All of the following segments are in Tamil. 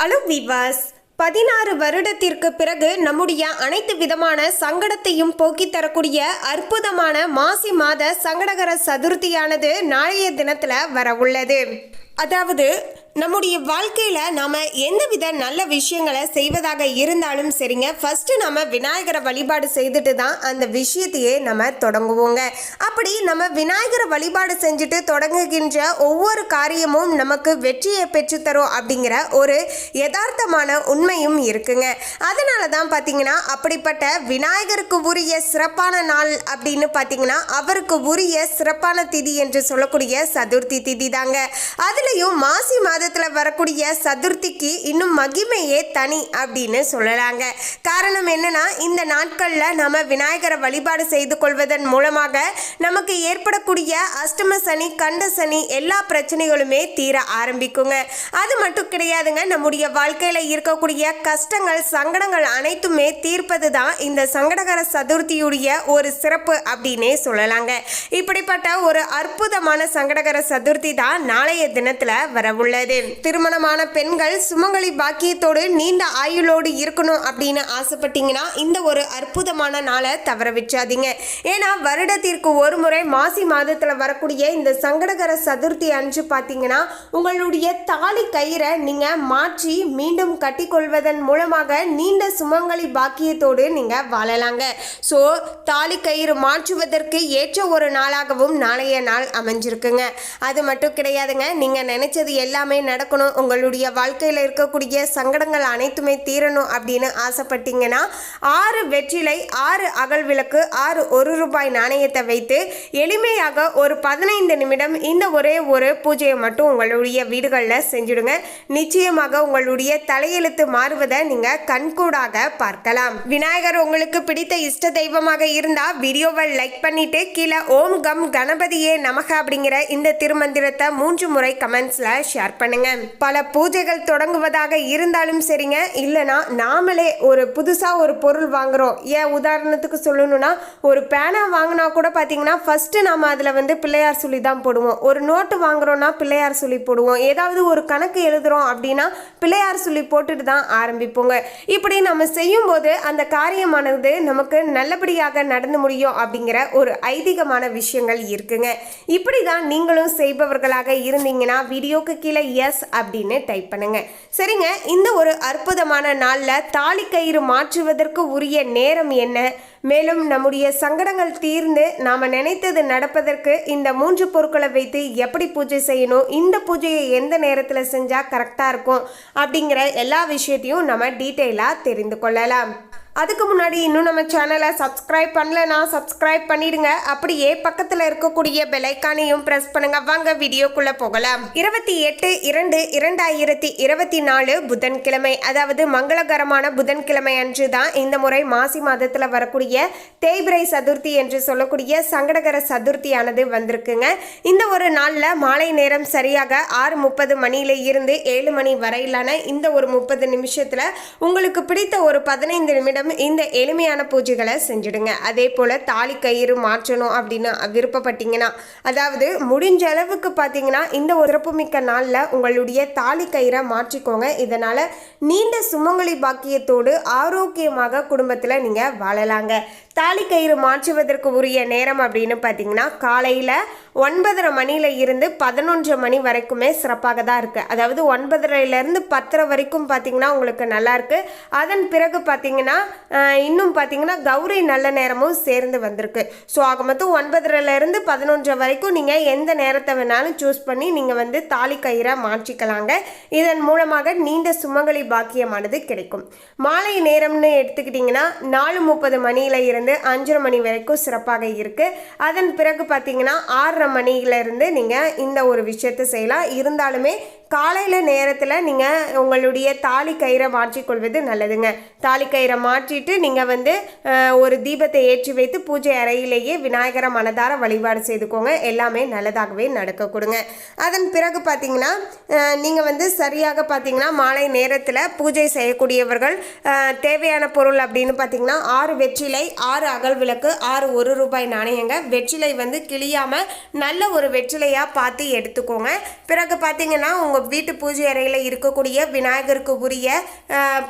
ஹலோ விவாஸ் பதினாறு வருடத்திற்கு பிறகு நம்முடைய அனைத்து விதமான சங்கடத்தையும் போக்கித் தரக்கூடிய அற்புதமான மாசி மாத சங்கடகர சதுர்த்தியானது நாளைய தினத்தில் வர உள்ளது அதாவது நம்முடைய வாழ்க்கையில் நாம் எந்தவித நல்ல விஷயங்களை செய்வதாக இருந்தாலும் சரிங்க. ஃபஸ்ட்டு நம்ம விநாயகரை வழிபாடு செய்துட்டு தான் அந்த விஷயத்தையே நம்ம தொடங்குவோங்க. அப்படி நம்ம விநாயகரை வழிபாடு செஞ்சுட்டு தொடங்குகின்ற ஒவ்வொரு காரியமும் நமக்கு வெற்றியை பெற்றுத்தரும் அப்படிங்கிற ஒரு யதார்த்தமான உண்மையும் இருக்குங்க. அதனால தான் பார்த்தீங்கன்னா அப்படிப்பட்ட விநாயகருக்கு உரிய சிறப்பான நாள் அப்படின்னு பார்த்தீங்கன்னா அவருக்கு உரிய சிறப்பான திதி என்று சொல்லக்கூடிய சதுர்த்தி திதி தாங்க. அதுலேயும் மாசி மாதத்தில் வரக்கூடிய சதுர்த்திக்கு இன்னும் மகிமையே தனி அப்படின்னு சொல்லலாங்க. காரணம் என்னன்னா இந்த நாட்களில் நம்ம விநாயகரை வழிபாடு செய்து கொள்வதன் மூலமாக நமக்கு ஏற்படக்கூடிய அஷ்டம சனி கண்ட சனி எல்லா பிரச்சனைகளுமே தீர ஆரம்பிக்குங்க. அது மட்டும் கிடையாதுங்க நம்முடைய வாழ்க்கையில் இருக்கக்கூடிய கஷ்டங்கள் சங்கடங்கள் அனைத்துமே தீர்ப்பது தான் இந்த சங்கடகர சதுர்த்தியுடைய ஒரு சிறப்பு அப்படின்னே சொல்லலாங்க. இப்படிப்பட்ட ஒரு அற்புதமான சங்கடகர சதுர்த்தி தான் நாளைய தினத்தில் வரவுள்ளது. திருமணமான பெண்கள் சுமங்கலி பாக்கியத்தோடு நீண்ட ஆயுளோடு இருக்கணும் அப்படின்னு ஆசைப்பட்டீங்கன்னா இந்த ஒரு அற்புதமான நாளை தவற வச்சாதீங்க ஏன்னா வருடத்திற்கு ஒரு முறை மாசி மாதத்தில் வரக்கூடிய இந்த சங்கடகர சதுர்த்தி அன்று பார்த்தீங்கன்னா உங்களுடைய தாலி கயிறை நீங்கள் மாற்றி மீண்டும் கட்டிக்கொள்வதன் மூலமாக நீண்ட சுமங்கலி பாக்கியத்தோடு நீங்கள் வாழலாங்க. ஸோ தாலி கயிறு மாற்றுவதற்கு ஏற்ற ஒரு நாளாகவும் நாளைய நாள் அமைஞ்சிருக்குங்க. அது மட்டும் கிடையாதுங்க. நீங்கள் நினைச்சது எல்லாமே நடக்கணும் உங்களுடைய வாழ்க்கையில் இருக்கக்கூடிய சங்கடங்கள் அனைத்துமே தீரணும் அப்படின்னு ஆசைப்பட்டீங்கன்னா ஆறு வெற்றிலை ஆறு அகல் விளக்கு ஆறு ஒரு ரூபாய் நாணயத்தை வைத்து எளிமையாக ஒரு பதினைந்து நிமிடம் இந்த ஒரே ஒரு பூஜையை மட்டும் உங்களுடைய வீடுகளில் செஞ்சுடுங்க. நிச்சயமாக உங்களுடைய தலையெழுத்து மாறுவதை நீங்கள் கண்கூடாக பார்க்கலாம். விநாயகர் உங்களுக்கு பிடித்த இஷ்ட தெய்வமாக இருந்தால் வீடியோவை லைக் பண்ணிட்டு கீழே ஓம் கம் கணபதியே நமக அப்படிங்கிற இந்த திருமந்திரத்தை மூன்று முறை கமெண்ட்ஸில் ஷேர் பண்ணி பண்ணுங்க. பல பூஜைகள் தொடங்குவதாக இருந்தாலும் சரிங்க. இல்லைனா நாமளே ஒரு புதுசாக ஒரு பொருள் வாங்குறோம். ஏன் உதாரணத்துக்கு சொல்லணும்னா ஒரு பேனா வாங்கினா கூட பார்த்தீங்கன்னா ஃபஸ்ட்டு நாம் அதில் வந்து பிள்ளையார் சொல்லி தான் போடுவோம். ஒரு நோட்டு வாங்குறோம்னா பிள்ளையார் சொல்லி போடுவோம். ஏதாவது ஒரு கணக்கு எழுதுறோம் அப்படின்னா பிள்ளையார் சொல்லி போட்டுட்டு தான் ஆரம்பிப்போங்க. இப்படி நம்ம செய்யும்போது அந்த காரியமானது நமக்கு நல்லபடியாக நடந்து முடியும் அப்படிங்கிற ஒரு ஐதீகமான விஷயங்கள் இருக்குங்க. இப்படி தான் நீங்களும் செய்பவர்களாக இருந்தீங்கன்னா வீடியோக்கு கீழே எஸ் அப்படின்னு டைப் பண்ணுங்க. சரிங்க இந்த ஒரு அற்புதமான நாளில் தாலி கயிறு மாற்றுவதற்கு உரிய நேரம் என்ன? மேலும் நம்முடைய சங்கடங்கள் தீர்ந்து நாம் நினைத்தது நடப்பதற்கு இந்த மூன்று பொருட்களை வைத்து எப்படி பூஜை செய்யணும்? இந்த பூஜையை எந்த நேரத்தில் செஞ்சால் கரெக்டாக இருக்கும்? அப்படிங்கிற எல்லா விஷயத்தையும் நம்ம டீட்டெயிலாக தெரிந்து கொள்ளலாம். அதுக்கு முன்னாடி இன்னும் நம்ம சேனலை சப்ஸ்கிரைப் பண்ணலனா சப்ஸ்கிரைப் பண்ணிடுங்க. அப்படியே பக்கத்தில் இருக்கக்கூடிய பெலைக்கானையும் ப்ரெஸ் பண்ணுங்க. வாங்க வீடியோக்குள்ள போகலாம். இருபத்தி எட்டு இரண்டு இரண்டாயிரத்தி இருபத்தி நாலு புதன்கிழமை அதாவது மங்களகரமான புதன்கிழமை அன்று தான் இந்த முறை மாசி மாதத்தில் வரக்கூடிய தேய்பிரை சதுர்த்தி என்று சொல்லக்கூடிய சங்கடகர சதுர்த்தியானது வந்திருக்குங்க. இந்த ஒரு நாளில் மாலை நேரம் சரியாக ஆறு முப்பது மணியில இருந்து ஏழு மணி வரையிலான இந்த ஒரு முப்பது நிமிஷத்தில் உங்களுக்கு பிடித்த ஒரு பதினைந்து நிமிடம் இந்த எளிமையான பூஜைகளை செஞ்சுடுங்க. அதே போல் தாலி கயிறு மாற்றணும் அப்படின்னு விருப்பப்பட்டீங்கன்னா அதாவது முடிஞ்ச அளவுக்கு பார்த்தீங்கன்னா இந்த உறப்புமிக்க நாளில் உங்களுடைய தாலி கயிறை மாற்றிக்கோங்க. இதனால் நீண்ட சுமங்கலி பாக்கியத்தோடு ஆரோக்கியமாக குடும்பத்தில் நீங்கள் வாழலாங்க. தாலி கயிறு மாற்றுவதற்கு உரிய நேரம் அப்படின்னு பார்த்தீங்கன்னா காலையில் ஒன்பதரை மணியில் இருந்து பதினொன்று மணி வரைக்குமே சிறப்பாக தான் இருக்குது அதாவது ஒன்பதரைலேருந்து பத்தரை வரைக்கும் பார்த்தீங்கன்னா உங்களுக்கு நல்லாயிருக்கு அதன் பிறகு பார்த்தீங்கன்னா இன்னும் பார்த்தீங்கன்னா கௌரி நல்ல நேரமும் சேர்ந்து வந்திருக்கு. ஸோ ஆக மொத்தம் ஒன்பதரைலேருந்து பதினொன்று வரைக்கும் நீங்கள் எந்த நேரத்தை வேணாலும் சூஸ் பண்ணி நீங்கள் வந்து தாலி கயிறாக மாற்றிக்கலாங்க. இதன் மூலமாக நீண்ட சுமங்கலி பாக்கியமானது கிடைக்கும். மாலை நேரம்னு எடுத்துக்கிட்டிங்கன்னா நாலு முப்பது மணியில இருந்து அஞ்சரை மணி வரைக்கும் சிறப்பாக இருக்கு. அதன் பிறகு பார்த்தீங்கன்னா ஆறரை மணியில இருந்து நீங்கள் இந்த ஒரு விஷயத்தை செய்யலாம். இருந்தாலுமே காலையில் நேரத்தில் நீங்கள் உங்களுடைய தாலி கயிறை மாற்றிக்கொள்வது நல்லதுங்க. தாலி கயிறை மாற்றிட்டு நீங்கள் வந்து ஒரு தீபத்தை ஏற்றி வைத்து பூஜை அறையிலேயே விநாயகரை மனதார வழிபாடு செய்துக்கோங்க. எல்லாமே நல்லதாகவே நடக்க கொடுங்க. அதன் பிறகு பார்த்தீங்கன்னா நீங்கள் வந்து சரியாக பார்த்தீங்கன்னா மாலை நேரத்தில் பூஜை செய்யக்கூடியவர்கள் தேவையான பொருள் அப்படின்னு பார்த்தீங்கன்னா ஆறு வெற்றிலை ஆறு அகல் விளக்கு ஆறு ஒரு ரூபாய் நாணயங்க. வெற்றிலை வந்து கிளியாமல் நல்ல ஒரு வெற்றிலையாக பார்த்து எடுத்துக்கோங்க. பிறகு பார்த்தீங்கன்னா உங்கள் வீட்டு பூஜை அறையில் இருக்கக்கூடிய விநாயகருக்கு உரிய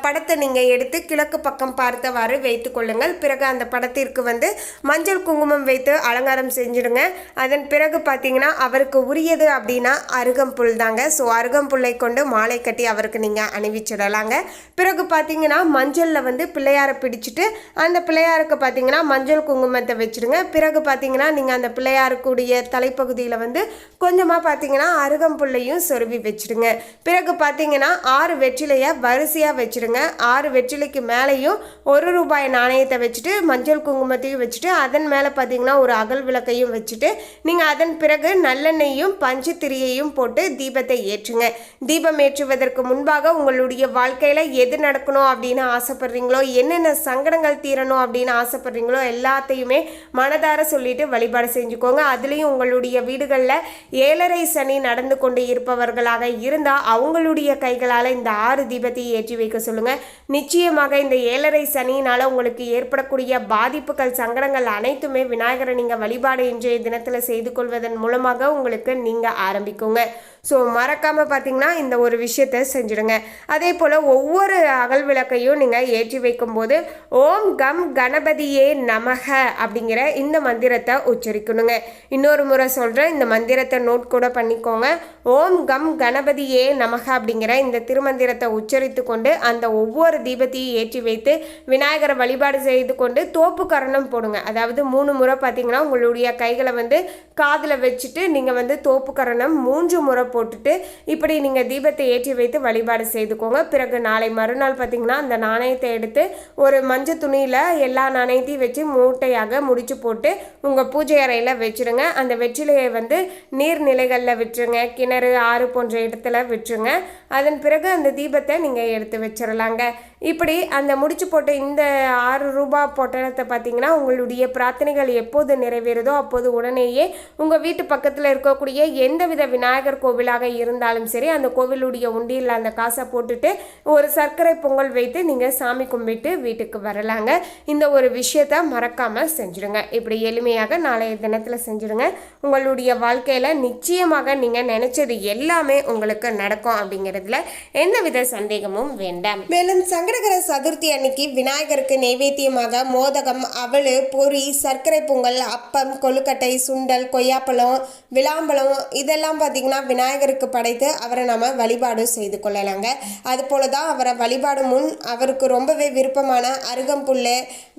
படத்தை நீங்கள் எடுத்து கிழக்கு பக்கம் பார்த்தவாறு வைத்து கொள்ளுங்கள். பிறகு அந்த படத்திற்கு வந்து மஞ்சள் குங்குமம் வைத்து அலங்காரம் செஞ்சுடுங்க. அதன் பிறகு பார்த்தீங்கன்னா அவருக்கு உரியது அப்படின்னா அருகம்புல் தாங்க. ஸோ அருகம்புல்லை கொண்டு மாலை கட்டி அவருக்கு நீங்கள் அணிவிச்சிடலாங்க பிறகு பார்த்தீங்கன்னா மஞ்சளில் வந்து பிள்ளையாரை பிடிச்சிட்டு அந்த பிள்ளையாருக்கு பார்த்தீங்கன்னா மஞ்சள் குங்குமத்தை வச்சிடுங்க பிறகு பார்த்தீங்கன்னா நீங்கள் அந்த பிள்ளையாருக்குடைய தலைப்பகுதியில் வந்து கொஞ்சமாக பார்த்தீங்கன்னா அருகம்புல்லையும் சொருவி வச்சுடுங்க பிறகு பார்த்தீங்கன்னா ஆறு வெற்றிலையை வரிசையாக வச்சிடுங்க ஆறு வெற்றிலைக்கு மேலேயும் ஒரு ரூபாய் நாணயத்தை வச்சுட்டு மஞ்சள் குங்குமத்தையும் வச்சுட்டு அதன் மேலே பார்த்தீங்கன்னா ஒரு அகல் விளக்கையும் வச்சுட்டு நீங்கள் அதன் பிறகு நல்லெண்ணெயும் பஞ்சு திரியையும் போட்டு தீபத்தை ஏற்றி ஏற்றுங்க. தீபம் ஏற்றுவதற்கு முன்பாக உங்களுடைய வாழ்க்கையில் எது நடக்கணும் அப்படின்னு ஆசைப்படுறீங்களோ என்னென்ன சங்கடங்கள் தீரணும் அப்படின்னு ஆசைப்படுறீங்களோ எல்லாத்தையுமே மனதார சொல்லிட்டு வழிபாடு செஞ்சுக்கோங்க. அதுலேயும் உங்களுடைய வீடுகளில் ஏழரை சனி நடந்து கொண்டு இருப்பவர்களாக இருந்தால் அவங்களுடைய கைகளால் இந்த ஆறு தீபத்தை ஏற்றி வைக்க சொல்லுங்கள் நிச்சயமாக இந்த ஏழரை சனியினால் உங்களுக்கு ஏற்படக்கூடிய பாதிப்புகள் சங்கடங்கள் அனைத்துமே விநாயகரை நீங்கள் வழிபாடு இன்றைய தினத்தில் செய்து கொள்வதன் மூலமாக உங்களுக்கு நீங்கள் ஆரம்பிக்குங்க. ஸோ மறக்காமல் பார்த்தீங்கன்னா இந்த ஒரு விஷயத்தை செஞ்சுடுங்க. அதே போல் ஒவ்வொரு அகல் விளக்கையும் நீங்கள் ஏற்றி வைக்கும்போது ஓம் கம் கணபதியே நமக அப்படிங்கிற இந்த மந்திரத்தை உச்சரிக்கணுங்க. இன்னொரு முறை சொல்கிறேன் இந்த மந்திரத்தை நோட் கூட பண்ணிக்கோங்க. ஓம் கம் கணபதியே நமக அப்படிங்கிற இந்த திருமந்திரத்தை உச்சரித்து கொண்டு அந்த ஒவ்வொரு தீபத்தையும் ஏற்றி வைத்து விநாயகரை வழிபாடு செய்து கொண்டு தோப்பு கரணம் போடுங்க. அதாவது மூணு முறை பார்த்தீங்கன்னா உங்களுடைய கைகளை வந்து காதில் வச்சுட்டு நீங்கள் வந்து தோப்பு கரணம் மூன்று முறை போட்டுட்டு இப்படி நீங்கள் தீபத்தை ஏற்றி வைத்து வழிபாடு செய்துக்கோங்க. பிறகு நாளை மறுநாள் பார்த்தீங்கன்னா அந்த நாணயத்தை எடுத்து ஒரு மஞ்சள் துணியில் எல்லா நாணயத்தையும் வச்சு மூட்டையாக முடிச்சு போட்டு உங்கள் பூஜை அறையில் வச்சுருங்க. அந்த வெற்றிலையை வந்து நீர்நிலைகளில் விட்டுருங்க. கிணறு ஆறு போன்ற இடத்துல விட்டுருங்க. அதன் பிறகு அந்த தீபத்தை நீங்கள் எடுத்து வச்சிடலாங்க இப்படி அந்த முடிச்சு போட்ட இந்த ஆறு ரூபாய் பொட்டலத்தை பார்த்தீங்கன்னா உங்களுடைய பிரார்த்தனைகள் எப்போது நிறைவேறுதோ அப்போது உடனேயே உங்கள் வீட்டு பக்கத்தில் இருக்கக்கூடிய எந்தவித விநாயகர் கோவிலாக இருந்தாலும் சரி அந்த கோவிலுடைய உண்டியில் அந்த காசை போட்டுட்டு ஒரு சர்க்கரை பொங்கல் வைத்து நீங்கள் சாமி கும்பிட்டு வீட்டுக்கு வரலாங்க. இந்த ஒரு விஷயத்த மறக்காமல் செஞ்சுடுங்க இப்படி எளிமையாக நாளைய தினத்தில் செஞ்சுடுங்க உங்களுடைய வாழ்க்கையில் நிச்சயமாக நீங்கள் நினச்சது எல்லாமே உங்களுக்கு நடக்கும் அப்படிங்கிறதுல எந்தவித சந்தேகமும் வேண்டாம். மேலும் சங்கடகர சதுர்த்தி அன்னைக்கு விநாயகருக்கு நைவேத்தியமாக மோதகம் அவளு பொரி சர்க்கரை பொங்கல் அப்பம் கொழுக்கட்டை சுண்டல் கொய்யாப்பழம் விளாம்பழம் இதெல்லாம் பார்த்தீங்கன்னா விநாயகருக்கு படைத்து அவரை நம்ம வழிபாடு செய்து கொள்ளலாங்க. அதுபோல தான் அவரை வழிபாடு முன் அவருக்கு ரொம்பவே விருப்பமான அருகம்புல்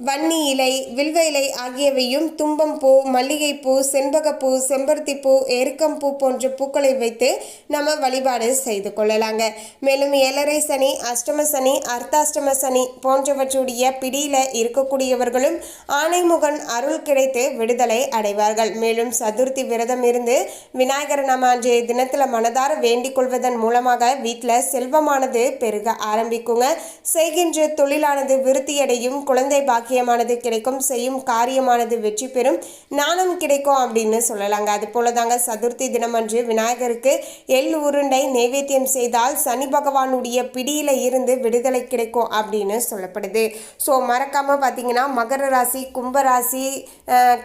வன்னி இலை வில்வ இலை ஆகியவையும் தும்பம் பூ மல்லிகைப்பூ செண்பகப்பூ செம்பருத்திப்பூ எருக்கம்பூ போன்ற பூக்களை வைத்து நம்ம வழிபாடு செய்து கொள்ளலாங்க. மேலும் ஏழரை சனி அஷ்டம சனி அர்த்தாஷ்டம சனி போன்றவற்றுடைய பிடியில இருக்கக்கூடியவர்களும் ஆனைமுகன் அருள் கிடைத்து விடுதலை அடைவார்கள். மேலும் சதுர்த்தி விரதம் இருந்து விநாயகர் நாம அன்றைய தினத்துல மனதார வேண்டிக் கொள்வதன் மூலமாக வீட்டில் செல்வமானது பெருக ஆரம்பிக்குங்க. செய்கின்ற தொழிலானது விருத்தியடையும் குழந்தை பாக்கியமானது கிடைக்கும் செய்யும் காரியமானது வெற்றி பெறும் ஞானம் கிடைக்கும் அப்படின்னு சொல்லலாங்க. அது போல தாங்க சதுர்த்தி தினமன்று விநாயகருக்கு எள் உருண்டை நைவேத்தியம் செய்தால் சனி பகவானுடைய பிடியில இருந்து விடுதலை கிடைக்கும். அப்படின்னு சொல்லப்படுது. ஸோ மறக்காமல் பார்த்தீங்கன்னா மகர ராசி கும்பராசி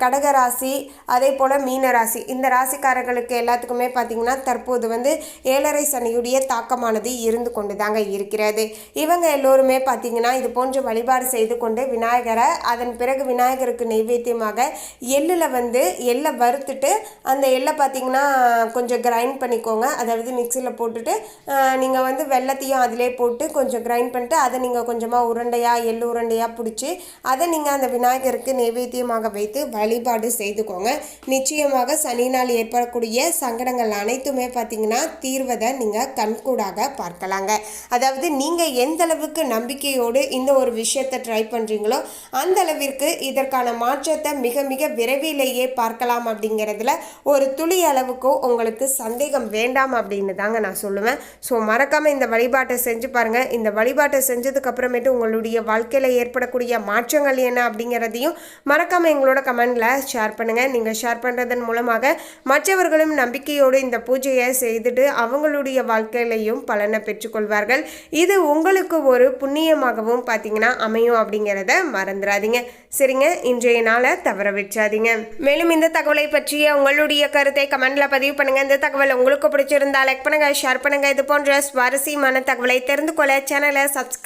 கடகராசி கடக ராசி அதே போல் மீன ராசி. இந்த ராசிக்காரர்களுக்கு எல்லாத்துக்குமே பார்த்தீங்கன்னா தற்போது வந்து ஏழரை சனியுடைய தாக்கமானது இருந்து கொண்டு தாங்க இருக்கிறது. இவங்க எல்லோருமே பார்த்தீங்கன்னா இது போன்ற வழிபாடு செய்து கொண்டு விநாயகரை அதன் பிறகு விநாயகருக்கு நைவேத்தியமாக எள்ளில் வந்து எள்ளை வறுத்துட்டு அந்த எள்ளை பார்த்தீங்கன்னா கொஞ்சம் கிரைண்ட் பண்ணிக்கோங்க. அதாவது மிக்சியில் போட்டுட்டு நீங்கள் வந்து வெள்ளத்தையும் அதிலே போட்டு கொஞ்சம் கிரைண்ட் பண்ணிட்டு அதை நீங்கள் கொஞ்சமாக உருண்டையாக எள்ளு உருண்டையாக பிடிச்சி அதை நீங்கள் அந்த விநாயகருக்கு நைவேத்தியமாக வைத்து வழிபாடு செய்துக்கோங்க. நிச்சயமாக சனி நாள் ஏற்படக்கூடிய சங்கடங்கள் அனைத்துமே பார்த்தீங்கன்னா தீர்வதை நீங்கள் கண்கூடாக பார்க்கலாங்க. அதாவது நீங்கள் எந்த அளவுக்கு நம்பிக்கையோடு இந்த ஒரு விஷயத்தை ட்ரை பண்ணுறீங்களோ அந்த அளவிற்கு இதற்கான மாற்றத்தை மிக மிக விரைவிலேயே பார்க்கலாம் அப்படிங்கிறதுல ஒரு துளி அளவுக்கோ உங்களுக்கு சந்தேகம் வேண்டாம் அப்படின்னு தாங்க நான் சொல்லுவேன். ஸோ மறக்காமல் இந்த வழிபாட்டை செஞ்சு பாருங்கள் இந்த வழிபாட்டை செஞ்சு அப்புறமேட்டு உங்களுடைய வாழ்க்கையில் ஏற்படக்கூடிய மாற்றங்கள் என்ன அப்படிங்கிறதையும் மறக்காமல் எங்களோட கமெண்டில் ஷேர் பண்ணுங்கள் நீங்கள் ஷேர் பண்ணுறதன் மூலமாக மற்றவர்களும் நம்பிக்கையோடு இந்த பூஜையை செய்துட்டு அவங்களுடைய வாழ்க்கையிலையும் பலனை பெற்றுக்கொள்வார்கள். இது உங்களுக்கு ஒரு புண்ணியமாகவும் பார்த்தீங்கன்னா அமையும் அப்படிங்கிறத மறந்துடாதீங்க. சரிங்க? இன்றைய நாளை தவற வச்சாதீங்க மேலும் இந்த தகவலை பற்றிய உங்களுடைய கருத்தை கமெண்ட்ல பதிவு பண்ணுங்க. இந்த தகவல் உங்களுக்கு பிடிச்சிருந்தா லைக் பண்ணுங்க ஷேர் பண்ணுங்க. இது போன்ற சுவாரஸ்யமான தகவலை தெரிந்து கொள்ள சேனலை சப்ஸ்கிரைப்